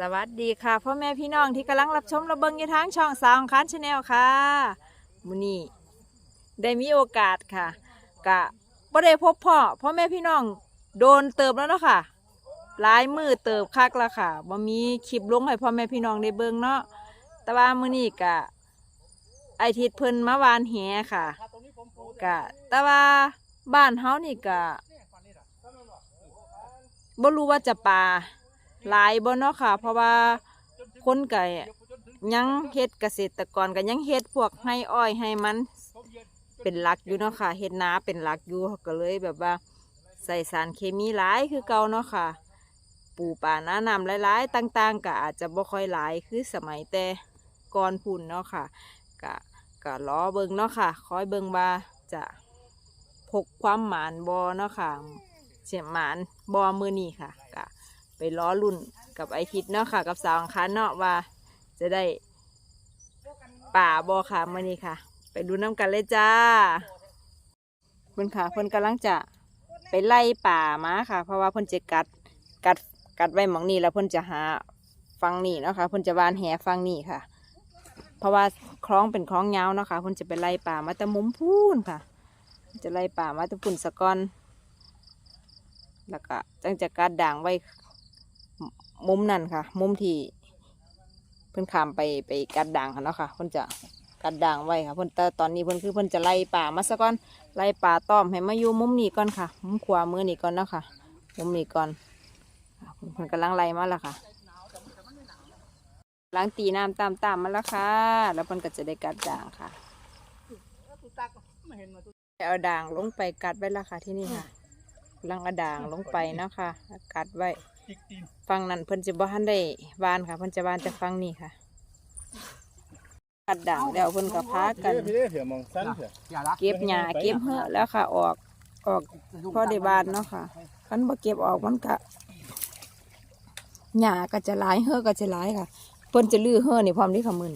สวัสดีค่ะพ่อแม่พี่น้องที่กำลังรับชมระเบิงยู่ทางช่องสาวคันชาแนลค่ะมูนี่ได้มีโอกาสค่ะกะบ่ได้พบพ่อพ่อแม่พี่น้องโดนเติบแล้วเนาะค่ะหลายมือเติบคักแล้วค่ะบ่มีคลิปลงให้พ่อแม่พี่น้องได้เบิ่งเนาะแต่ว่ามื้อนี้กะไอทิดเพิ่นมาวานแหค่ะกะแต่ว่าบ้านเฮานี่กะบ่รู้ว่าจะปลา หลายบ่เนาะค่ะ เพราะว่าคนไก่ยังเฮ็ดเกษตรกรก็ยังเฮ็ดพวกให้อ้อยให้มันเป็นหลักอยู่เนาะค่ะเฮ็ดนาเป็นหลักอยู่ก็เลยแบบว่า ใส่สารเคมีหลายคือเก่าเนาะค่ะ ปูป่าน้านำหลายๆต่าง ๆก็อาจจะบ่ค่อยหลายคือสมัยแต่ก่อนพุ่นเนาะค่ะก็ก็รอเบิงเนาะค่ะ คอยเบิงว่าจะพกความหมานบ่เนาะค่ะเสียหมานบ่มือนี้ค่ะ ไปล้อรุ่นกับไอทิดเนาะค่ะ กับสาวอังคารเนาะว่า จะได้ป่าบอค่ะมื่อนี้ค่ะ ไปดูน้ำกันเลยจ้าเพิ่นค่ะเพิ่นกำลังจะไปไล่ป่ามาค่ะ เพราะว่าเพิ่นจะกัดกัดกัดไว้หมองนี้แล้วเพิ่นจะหาฟังนี่เนาะค่ะเพิ่นจะวานแหฟังนี่ค่ะ เพราะว่าคล้องเป็นคล้องยาวเนาะค่ะเพิ่นจะไปไล่ป่ามาต่มุมพูนค่ะ จะไล่ป่ามาต่ปุ่นสะกอนแล้วก็จังจะกัดด่างไว้ มุมนั่นค่ะ มุมที่เพิ่นขามไปไปกัดด่างค่ะเนาะค่ะเพิ่นจะกัดด่างไว้ค่ะเพิ่นแต่ตอนนี้เพิ่นคือเพิ่นจะไล่ป่ามาซะก่อนไล่ป่าต้อมให้มาอยู่มุมนี้ก่อนค่ะมุมขวามือนี้ก่อนเนาะค่ะ มุมนี้ก่อนเพิ่นกำลังไล่มาแล้วค่ะล้างตีน้ำตามตามมาแล้วค่ะ แล้วเพิ่นก็จะได้กัดด่างค่ะเอาด่างลงไปกัดไว้แล้วค่ะที่นี่ค่ะกำลังเอาด่างลงไปเนาะค่ะกัดไว้ ฟังนั้นเพิ่นจะบ่ทันได้วานค่ะเพิ่นจะวานแต่ฟังนี่ค่ะกัดด่างแล้วเพิ่นก็พากัน พี่เด้อเผื่อมองสั้นเผื่อเก็บหญ้าเก็บเหือะแล้วค่ะ ออกออกพอได้บานเนาะค่ะคันบ่เก็บออกมันก็หญ้าก็จะหลายเหือะก็จะหลายค่ะเพิ่นจะลื้อเหือะนี่พร้อมที่ขมึน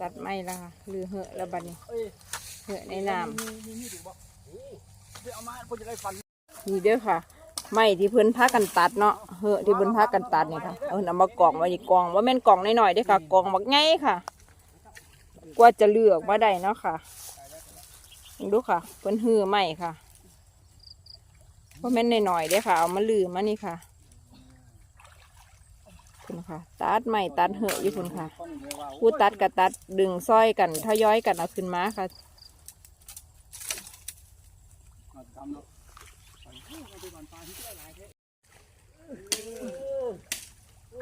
ตัดไม้แล้วค่ะลื้อเหือะแล้วบัดนี้เหือะในน้ำเอามาเพิ่ นี่เด้อค่ะไม้ที่เพิ่นพากันตัดเนาะเฮ้อที่เพิ่นพากันตัดนี่ค่ะเอานำมากองไว้นี่กองว่าแม่นกองน้อยๆเด้อค่ะกองบักไงค่ะ กว่าจะเลือกมาได้เนาะค่ะดูค่ะเพิ่นหื้อไม้ค่ะว่าแม่นน้อยๆเด้อค่ะ เอามาลือมานี่ค่ะคุณค่ะ ตัดไม้ตัดเหอะอยู่คุณค่ะ ผู้ตัดกับตัดดึงซ้อยกันทยอยกันเอาขึ้นมาค่ะ เ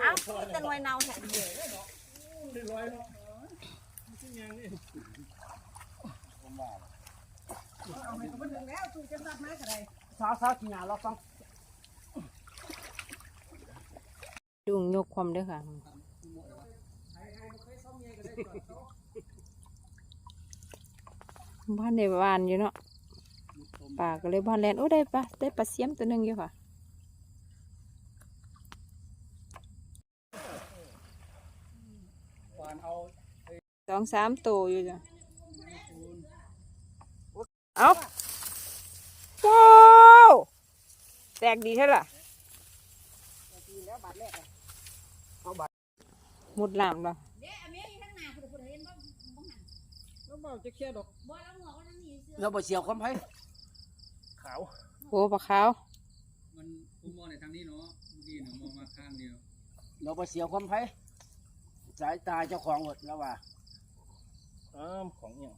อ้าจะหน่วยเนาแท้สาวสาวกินยาเราฟังดุงยกความด้อค่ะบ้านในบ้านอยู่เนาะ ป่าก็เลยบ้านแลนโอ้ได้ปะได้ปลาเสียมตัวหนึ่งอยู่ค่ะสองสามตัวอยู่จ้ะเอาว้าวแตกดีใช่ล่ะหมดลามแล้วแล้วบ่จะเคลียร์ดอกเราบ่เสียวความไผ ขาวโอ้ปลาขาว มันผมมองในทางนี้เนาะเมื่อกี้เนาะมองมาข้างเดียวเราบ่เสียวความไผสายตาเจ้าของหมดแล้วว่าอ้ามของเนี่ย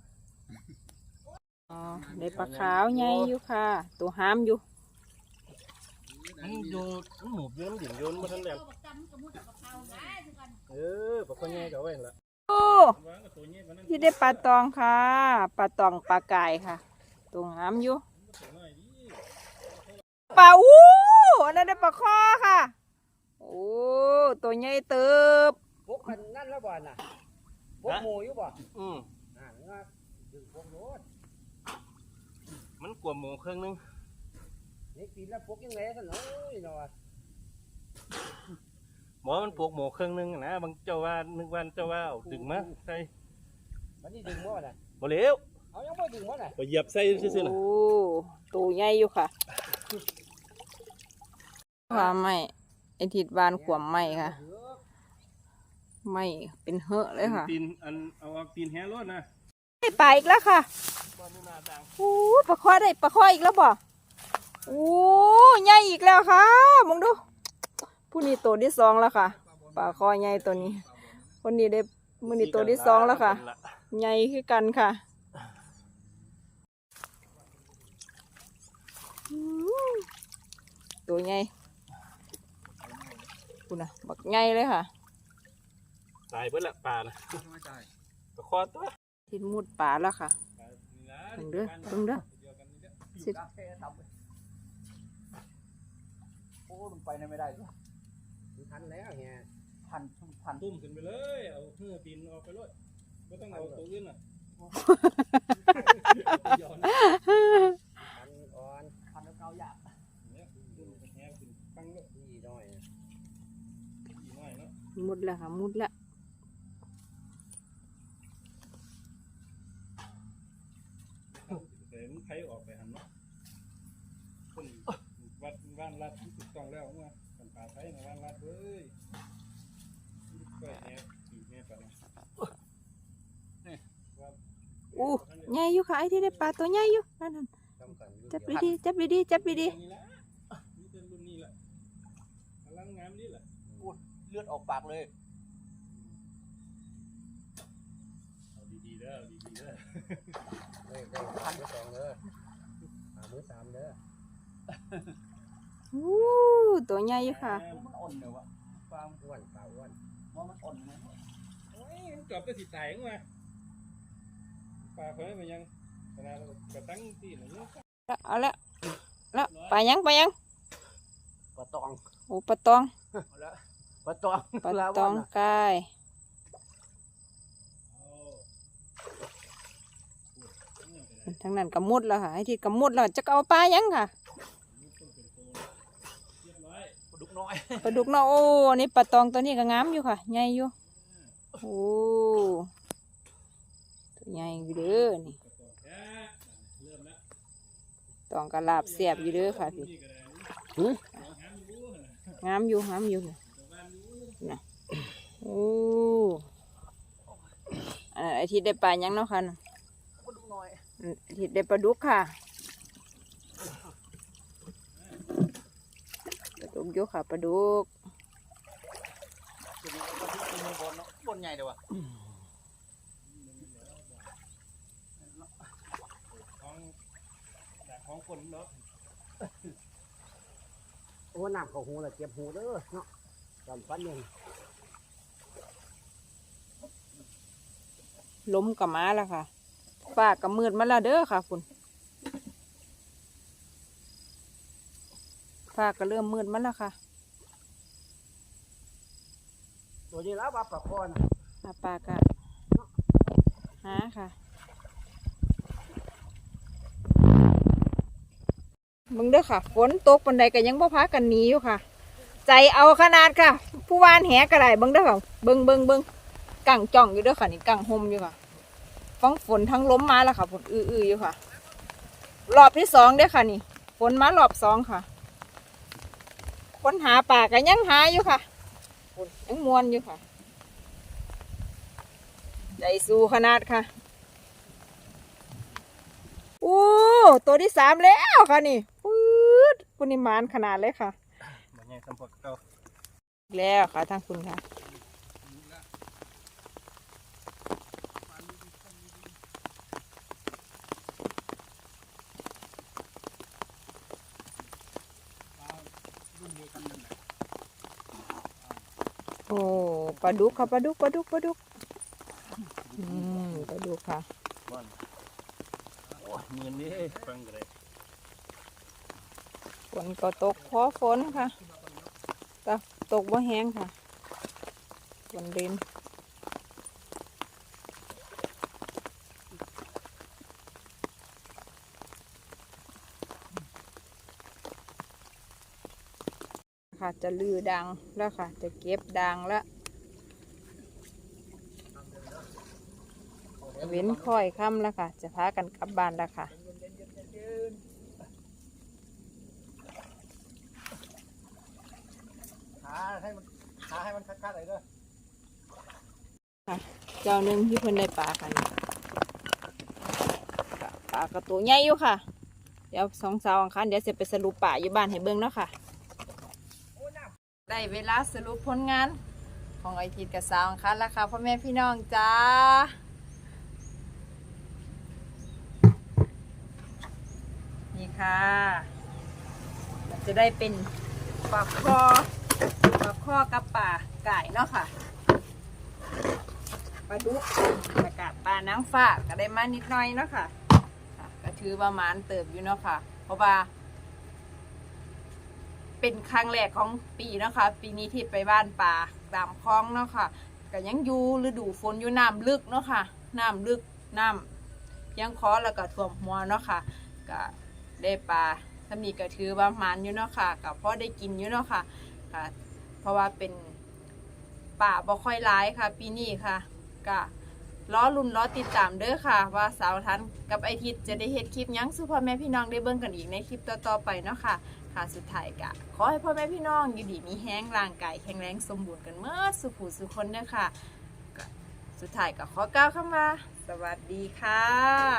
อ๋อได้ปลาขาวใหญ่อยู่ค่ะ ตัวห้ามอยู่มันอยู่มันหมูบอยู่น้ำดิ่งโยนมาทั้งแดนเออปลาคนใหญ่ก็ไว้นั่นละโอ้วางกับตัวนี้มันนั่นที่ได้ปลาตองค่ะ ปลาตองปลาไก่ค่ะ ตัวงามอยู่ ปลาอู้อันนั้นได้ปลาคอค่ะ โอ้ตัวใหญ่เติบพวกมันนั่นแล้วบ่น่ะพวกหมูอยู่บ่อืมอ่าว่าดึงพวกโน้นมันกลัวหมูเครื่องนึงนี่กินแล้วพวกยังไงกันเนาะเนาะหมอมันปลูกหมูเครื่องนึงนะบางเจ้าว่านึกวันเจ้าว่าเอาดึงมาใส่มันนี่ดึงบ่น่ะบ่เหลวเอายังบ่ดึงบ่น่ะบ่เหยียบใส่ซื่อๆน่ะโอ้ตัวใหญ่อยู่ค่ะ ค่ะไม่ไอทิดบานขวมไม่ค่ะไม่เป็นเหอะเลยค่ะตีนอันเอาออกตีนแฮรถนะได้ปลาอีกแล้วค่ะบอลนี่นาดังโอ้ปลาคอได้ปลาคออีกแล้วบ่โอ้ใหญ่อีกแล้วค่ะมองดู ผู้นี้ตัวที่สองแล้วค่ะปลาคอใหญ่ตัวนี้ คนนี้ได้มือนี้ตัวที่สองแล้วค่ะใหญ่คือกันค่ะอืม ตัวใหญ่คุณนะบักใหญ่เลยค่ะ ตายเพิ่นละปลานะไม่ตายปลาคอตัวทิดมุดปลาแล้วค่ะเบิ่งเด้อเบิ่งเด้อสิกาแฟทำโอ้มันไปไหนไม่ได้ด้วยทันแล้วเฮียพันพันตุ้มขึ้นไปเลย เอาเพื่อตีนออกไปเลยไม่ต้องเอาตัวอื่นอะ พันอ่อนพันแล้วเกาหยาบ เนี่ยตุ้มแฮขึ้นตั้งเลย ดีน้อย ดีหน่อยเนาะ มุดแล้วค่ะมุดแล้วเดี๋ยวมันไผออกไปหันเนาะคนวัดบ้านรัดถูกต้องแล้วเมื่อกันป่าไทยในบ้านรัดเว้ยก็แฮตีแฮไปนะอู้ใหญ่อยู่ค่ะไอ้ที่ได้ปลาตัวใหญ่อยู่นั่นนั่นทำกันจับดีๆจับดีๆจับดีนี่ละนี่เป็นรุ่นนี้แหละกำลังงามนี่แหละ เลือดออกปากเลย เอาดีๆเด้อเอาดีๆเด้อเฮ้ยได้พันสองเลยหามือสามเด้อๆอู้ตัวใหญ่อยู่ค่ะ มันอ่อนเลยวะปลาอ้วนปลาอ้วนว่ามันอ่อนไหมโอ้ยมันเกือบจะสิตายยังไงปลาเพิ่นมันยังขนาดกระตั้งที่หนึ่งแล้วเอาละแล้วปลายังปลายังปลาตอง โอ้ปลาตองแล้ว ปลาตองปลาตองกายทั้งนั้นก็มุดแล้วค่ะไอ้ที่ก็มุดแล้วจะเอาปลายังค่ะปลาดุกน้อยปลาดุกเนาะโอ้นี่ปลาตองตัวนี้ก็งามอยู่ค่ะใหญ่อยู่โอ้ตัวใหญ่อยู่เด้อนี่ตองกระลาบเสียบอยู่เด้อค่ะพี่งามอยู่งามอยู่นะ โอ้อันนั้นไอ้ที่ได้ปลายังเนาะค่ะน่ะปลาดุกน้อยอืมไอ้ที่ได้ปลาดุกค่ะปลาดุกอยู่ค่ะปลาดุกตัวนี้ปลาดุกตัวนี้บนเนาะบนใหญ่เดียววะของจากของคนเนาะโอ้น้ำเข้าหูแล้วเจ็บหูเด้อเนาะตอนฟันยัง ล้มกับม้าแล้วค่ะฝ้ากับมืดมาแล้วเด้อค่ะ คุณฝ้าก็เริ่มมืดมาแล้วค่ะ ตัวนี้แล้วปลาปลาคอนะอาปากะหาค่ะมึงเด้อค่ะ ฝนตกปันใดก็ยังบ่พากันหนีอยู่ค่ะ ใจเอาขนาดค่ะ ผู้วานแหก็ได้เบิ่งเด้อค่ะเบิ่งเบิ่งเบิ่ง กังจ่องอยู่เด้อค่ะนี่กังหมอยู่ค่ะฟังฝนทั้งล้มมาแล้วค่ะฝนอื้อๆอยู่ค่ะ รอบที่สองเด้อค่ะนี่ ฝนมารอบสองค่ะ คนหาป่าก็ยังหาอยู่ค่ะฝนยังมวนอยู่ค่ะใจสู้ขนาดค่ะโอ้ตัวที่สามแล้วค่ะนี่ปื๊ดปริมาณขนาดเลยค่ะมันยังสัมผัสเก่าแล้วค่ะทางคุณค่ะ โอ้ปลาดุกค่ะปลาดุกปลาดุกปลาดุกอืมปลาดุกค่ะโอ้เงินนี่ฟังเลยฝนก็ตกพอฝนค่ะแต่ตกบ่แห้งค่ะฝนดิน ค่ะ จะลือดังแล้วค่ะ จะเก็บดังแล้วเว้นค่อยค่ำแล้วค่ะ จะพากันกลับบ้านแล้วค่ะให้มันหาให้มันคัดๆเลยเด้อเจ้าหนึ่งที่เพิ่นได้ปลาค่ะนี่ก็ปลากระตัวใหญ่อยู่ค่ะ เดี๋ยวสองสาวอังคันเดี๋ยวจะไปสรุปป่าอยู่บ้านให้เบิ่งเนาะค่ะ ได้เวลาสรุปผลงาน ของไอทิดกับสาวคันแล้วค่ะพ่อแม่พี่น้องจ้านี่ค่ะจะได้เป็นปลาคอปลาคอกับปลาไก่เนาะค่ะปลาดุกแล้วก็ปลาน้ำฟ้าก็ได้มานิดหน่อยเนาะค่ะค่ะก็ถือประมาณเติบอยู่เนาะค่ะ เพราะว่า เป็นครั้งแรกของปีนะคะ ปีนี้ที่ไปบ้านป่าตามคลองเนาะค่ะก็ยังอยู่ฤดูฝนอยู่น้ำลึกเนาะค่ะน้ำลึกน้ำยังคอแล้วก็ท่วมหัวเนาะค่ะก็ได้ปลาถ้ามีก็ถือว่ามันอยู่เนาะค่ะก็พอได้กินอยู่เนาะค่ะก็เพราะว่าเป็นป่าบ่ค่อยร้ายค่ะ ปีนี้ค่ะก็ล้อลุนล้อติดตามเด้อค่ะ ว่าสาวทันกับไอทิดจะได้เฮ็ดคลิปยังสู่พ่อแม่พี่น้องได้เบิ่งกันอีกในคลิปต่อๆไปเนาะค่ะ ค่ะสุดท้ายกะขอให้พ่อแม่พี่น้องอยู่ดีมีแห้งร่างกายแข็งแรงสมบูรณ์กันเมื่อสุขูสุขคนเด้อค่ะ สุดท้ายก็ขอกล่าวคำว่า สวัสดีค่ะ